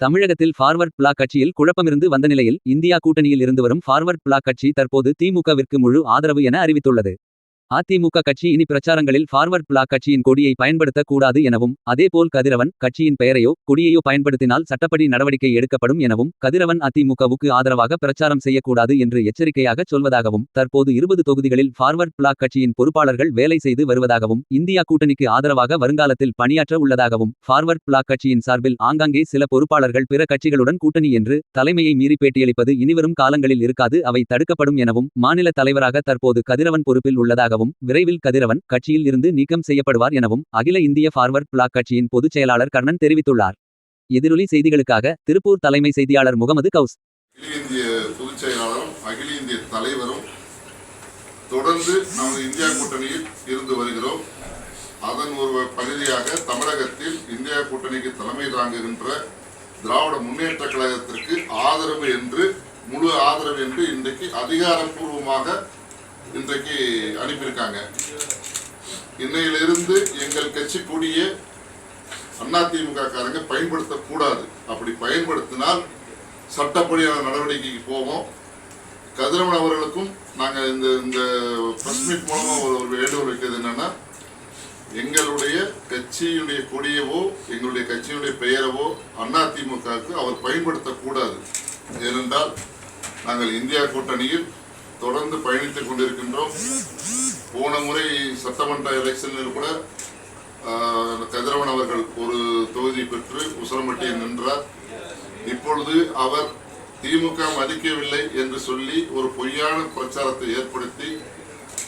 தமிழகத்தில் forward black கட்சியில் குழப்பமிருந்து வந்த நிலையில் இந்தியா கூட்டணியில் இருந்து வரும் ஃபார்வர்ட் பிளாக் கட்சி தற்போது திமுகவிற்கு முழு ஆதரவு என அறிவித்துள்ளது. அதிமுக கட்சி இனி பிரச்சாரங்களில் ஃபார்வர்ட் பிளாக் கட்சியின் கொடியை பயன்படுத்தக் கூடாது எனவும் அதேபோல் கதிரவன் கட்சியின் பெயரையோ கொடியையோ பயன்படுத்தினால் சட்டப்படி நடவடிக்கை எடுக்கப்படும் எனவும் கதிரவன் அதிமுகவுக்கு ஆதரவாக பிரச்சாரம் செய்யக்கூடாது என்று எச்சரிக்கையாக சொல்வதாகவும் தற்போது இருபது தொகுதிகளில் ஃபார்வர்ட் பிளாக் கட்சியின் பொறுப்பாளர்கள் வேலை செய்து வருவதாகவும் இந்தியா கூட்டணிக்கு ஆதரவாக வருங்காலத்தில் பணியாற்ற உள்ளதாகவும் ஃபார்வர்ட் பிளாக் கட்சியின் சார்பில் ஆங்காங்கே சில பொறுப்பாளர்கள் பிற கட்சிகளுடன் கூட்டணி என்று தலைமையை மீறி பேட்டியளிப்பது இனிவரும் காலங்களில் இருக்காது அவை தடுக்கப்படும் எனவும் மாநில தலைவராக தற்போது கதிரவன் பொறுப்பில் உள்ளதாகவும் எனவும் விரைவில் கதிரவன் கட்சியில் இருந்து நீக்கம் செய்யப்படுவார் எனவும் அகில இந்திய ஃபார்வர்ட் பிளாக் கட்சியின் பொதுச் செயலாளர் கர்ணன் தெரிவித்துள்ளார். எதிரொலி செய்திகளுக்காக திருப்பூர் தலைமை செய்தியாளர் முகமது கவுஸ். அகில இந்திய பொதுச் செயலாளரும் அகில இந்திய தலைவரும் தொடர்ந்து நமது இந்தியா கூட்டணியில் இருந்து வருகிறோம். அதன் ஒரு பகுதியாக தமிழகத்தில் இந்தியா கூட்டணிக்கு தலைமை தாங்குகின்ற திராவிட முன்னேற்ற கழகத்திற்கு ஆதரவு என்று முழு ஆதரவு என்று இன்றைக்கு அதிகாரப்பூர்வமாக இன்றைக்கு அனுப்பியிருக்காங்க. இன்னையிலிருந்து எங்கள் கட்சி கூடிய அதிமுக காரங்க பயன்படுத்தக்கூடாது. அப்படி பயன்படுத்தினால் சட்டப்படியான நடவடிக்கைக்கு போவோம். கதிரவன் அவர்களுக்கும் நாங்கள் இந்த இந்த ப்ரெஸ் மீட் மூலமாக ஒரு ஒரு வேண்டுகோள் வைக்கிறது என்னன்னா எங்களுடைய கட்சியுடைய கொடியவோ எங்களுடைய கட்சியுடைய பெயரவோ அதிமுகவுக்கு அவர் பயன்படுத்தக்கூடாது. ஏனென்றால் நாங்கள் இந்தியா கூட்டணியில் தொடர்ந்து பயணித்துக் கொண்டிருக்கின்றோம். போன முறை சட்டமன்ற எலெக்ஷனில் கூட கதிரவன் அவர்கள் ஒரு தொகுதி பெற்று உசரமட்டியில் நின்றார். இப்பொழுது அவர் திமுக மதிக்கவில்லை என்று சொல்லி ஒரு பொய்யான பிரச்சாரத்தை ஏற்படுத்தி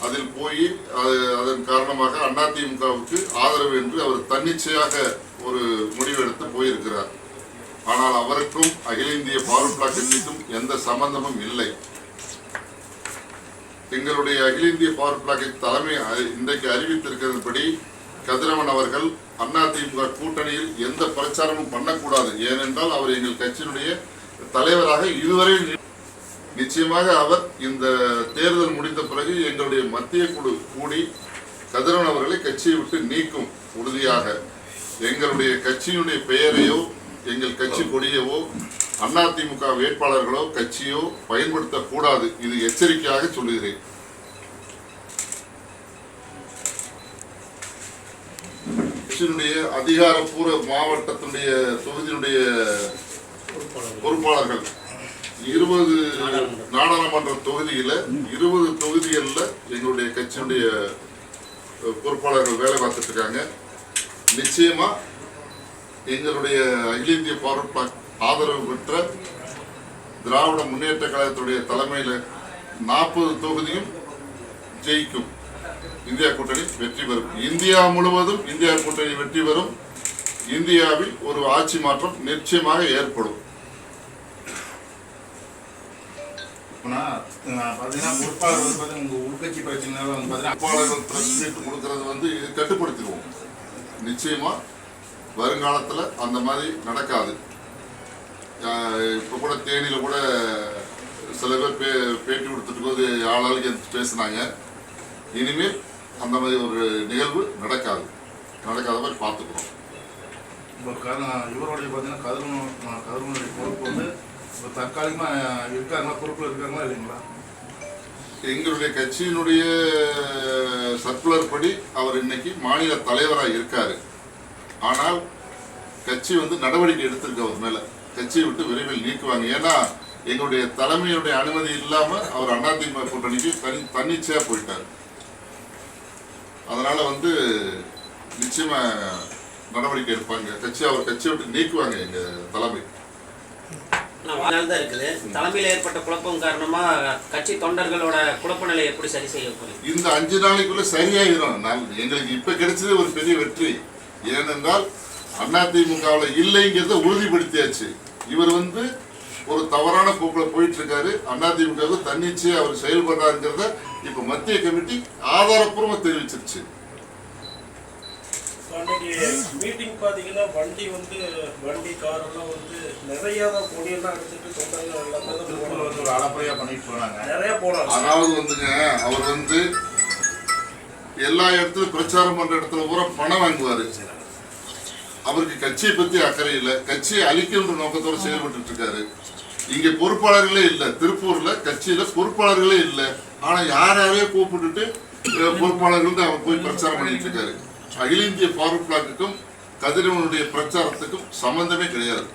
அதில் போய் அது- அதன் காரணமாக அதிமுகவுக்கு ஆதரவு என்று அவர் தன்னிச்சையாக ஒரு முடிவெடுத்து போயிருக்கிறார். ஆனால் அவருக்கும் அகில இந்திய பார்வர்ட் கட்சிக்கும் எந்த சம்பந்தமும் இல்லை. எங்களுடைய அகில இந்திய பவர் பிளாக்கின் தலைமை இன்றைக்கு அறிவித்திருக்கிறபடி கதிரவன் அவர்கள் அதிமுக கூட்டணியில் எந்த பிரச்சாரமும் பண்ணக்கூடாது. ஏனென்றால் அவர் எங்கள் கட்சியினுடைய தலைவராக இதுவரை நிச்சயமாக அவர் இந்த தேர்தல் முடிந்த பிறகு எங்களுடைய மத்திய குழு கூடி கதிரவன் அவர்களை கட்சியை விட்டு நீக்கும் உறுதியாக. எங்களுடைய கட்சியினுடைய பெயரையோ எங்கள் கட்சி கொடியவோ அதிமுக வேட்பாளர்களோ கட்சியோ பயன்படுத்தக்கூடாது. இது எச்சரிக்கையாக சொல்லுகிறேன். கட்சியினுடைய அதிகாரப்பூர்வ மாவட்டத்தினுடைய தொகுதியினுடைய பொறுப்பாளர்கள் இருபது நாடாளுமன்ற தொகுதியில இருபது தொகுதிகளில் எங்களுடைய கட்சியினுடைய பொறுப்பாளர்கள் வேலை பார்த்துட்டு இருக்காங்க. நிச்சயமா எங்களுடைய அகில இந்திய பிளாக் ஆதரவு பெற்ற திராவிட முன்னேற்ற கழகத்துடைய தலைமையில் நாற்பது தொகுதியும் ஜெயிக்கும். இந்தியா கூட்டணி வெற்றி பெறும். இந்தியா முழுவதும் இந்தியா கூட்டணி வெற்றி பெறும். இந்தியாவில் ஒரு ஆட்சி மாற்றம் நிச்சயமாக ஏற்படும். உள்கட்சி பிரச்சனைனால வந்து கட்டுப்படுத்திடுவோம் நிச்சயமா வருங்காலத்தில் அந்த மாதிரி நடக்காது. இப்போ கூட தேனியில் கூட சில பேர் பே பேட்டி கொடுத்துட்டு போது ஆளாளுக்கு எதிர்த்து பேசுனாங்க. இனிமேல் அந்த மாதிரி ஒரு நிகழ்வு நடக்காது. நடக்காத மாதிரி பார்த்துக்கிறோம் இப்போ கரு இவருடைய பார்த்தீங்கன்னா கதிரவன் கதிரவனுடைய பொறுப்பு வந்து இப்போ தற்காலிகமாக இருக்காங்களா பொறுப்பில் இருக்காங்களா இல்லைங்களா? எங்களுடைய கட்சியினுடைய சர்க்குலர் படி அவர் இன்னைக்கு மாநில தலைவராக இருக்காரு. ஆனால் கட்சி வந்து நடவடிக்கை எடுத்திருக்கு அவர் மேல. கட்சியை விட்டு விரைவில் நீக்குவாங்க. ஏன்னா எங்களுடைய தலைமையுடைய அனுமதி இல்லாம அவர் அதிமுக கூட்டணிக்கு தனி தன்னிச்சையா போயிட்டார். அதனால வந்து நிச்சயமா நடவடிக்கை எடுப்பாங்க. கட்சி அவர் கட்சியை விட்டு நீக்குவாங்க எங்க தலைமை. தான் இருக்குது. தலைமையில் ஏற்பட்ட குழப்பம் காரணமா கட்சி தொண்டர்களோட குழப்ப நிலையை எப்படி சரி செய்ய இந்த அஞ்சு நாளைக்குள்ள சரியாயிரும். எங்களுக்கு இப்ப கிடைச்சது ஒரு பெரிய வெற்றி. ஏனென்றால் அதிமுகவில் இல்லைங்கிறத உறுதிப்படுத்தியாச்சு. இவர் வந்து ஒரு தவறான போக்கில் போயிட்டு இருக்காரு அதிமுகவுக்கு தன்னிச்சையா அவர் செயல்படுறாருங்கிறத இப்ப மத்திய கமிட்டி ஆதாரப்பூர்வமா தெரிவிச்சிருச்சு. மீட்டிங் பார்த்தீங்கன்னா வண்டி வந்து வண்டி கார் எல்லாம் வந்து நிறைய தான் பொடியெல்லாம் எடுத்துட்டு சொந்தங்கள் எல்லாமே தான் திருப்பூரில் போனாங்க. வந்து ஒரு அலப்பறையாக பண்ணிட்டு போனாங்க. நிறைய போனாங்க. அதாவது வந்துங்க அவர் வந்து எல்லா இடத்துலயும் பிரச்சாரம் பண்ற இடத்துல பூரா பணம் வாங்குவாரு. அவருக்கு கட்சியை பத்தி அக்கறை இல்லை. கட்சியை அழிக்கின்ற நோக்கத்தோட செயல்பட்டு இருக்காரு இங்க பொறுப்பாளர்களே இல்லை. திருப்பூர்ல கட்சியில பொறுப்பாளர்களே இல்லை. ஆனா யார் யாரையோ கூப்பிட்டுட்டு பொறுப்பாளர்கள் பொறுப்பாளர்கள் அவர் போய் பிரச்சாரம் பண்ணிட்டு இருக்காரு அகில இந்திய ஃபார்வர்ட் பிளாக்குக்கும் கதிரவனுடைய பிரச்சாரத்துக்கும் சம்பந்தமே கிடையாது.